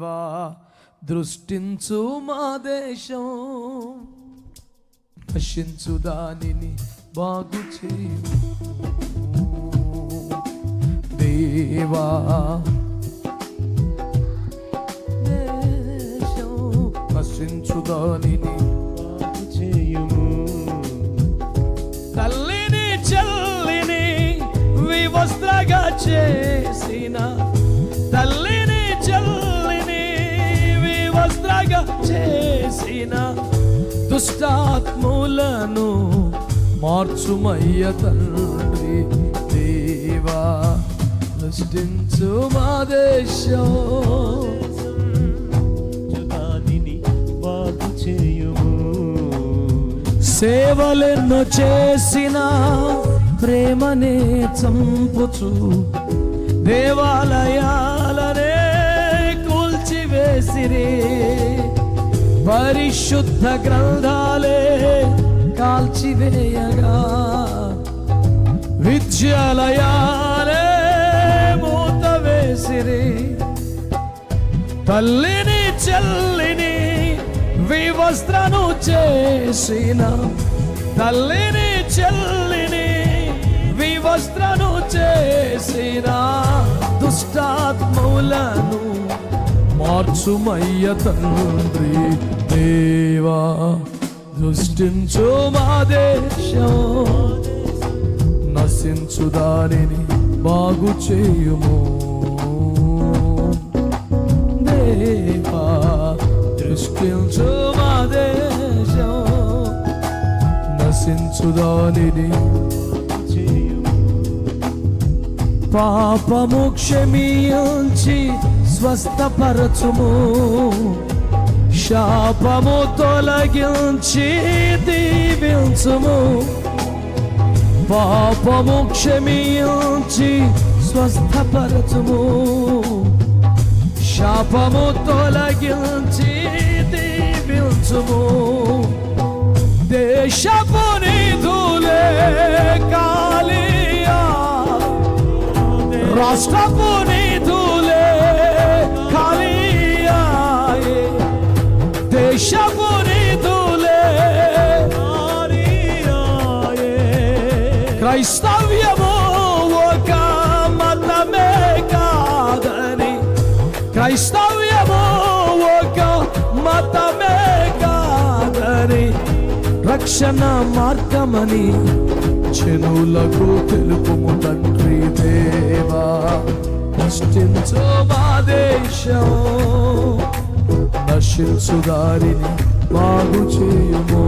దేవా దృష్టించు మా దేశం. నశించు దానిని బాగు చేయు. దేవా దేశం. నశించు దానిని బాగు చేయుము తల్లిని చెల్లిని వివస్త్రగా చేసిన తల్లిని చేసిన దుష్టాత్ములను మార్చుమయ్య తండ్రి దేవా. దృష్టించు మా దేశం. దానిని బాగు చేయుము. సేవలెన్నో చేసిన ప్రేమనే చంపుచు దేవాలయాలనే కూల్చివేసిరి. పరిశుద్ధ గ్రంథాలే కాల్చివేయగా. విద్యాలయాలే మూత వేసిరి తల్లిని చెల్లిని వివస్త్రను చేసిన. తల్లిని చెల్లిని వివస్త్రను చేసిన దుష్టాత్ములను మార్చుమయ్య తండ్రి దేవా దృష్టించు మా దేశం. నశించు దానిని బాగు చేయుము. దేవా దృష్టించు మా దేశం. నశించు దానిని పాపము క్షమించి స్వస్థపరచుము. శాపము తొలగించి దీవించుము. పాపము క్షమించి స్వస్థపరచుము. శాపము తొలగించి దీవించుము. దేశపు నిధులే కాలియా. రాష్ట్రపు నిధులే దేశపు నిధులే క్రైస్తవ్యము ఒక మతమే కాదని క్రైస్తవ్యము ఒక మతమే కాదని రక్షణ మార్గమని చెనులకు తెలుపుము తండ్రి దేవా. నష్టించు మా దేశం. నశించు దారిని బాగు చేయుము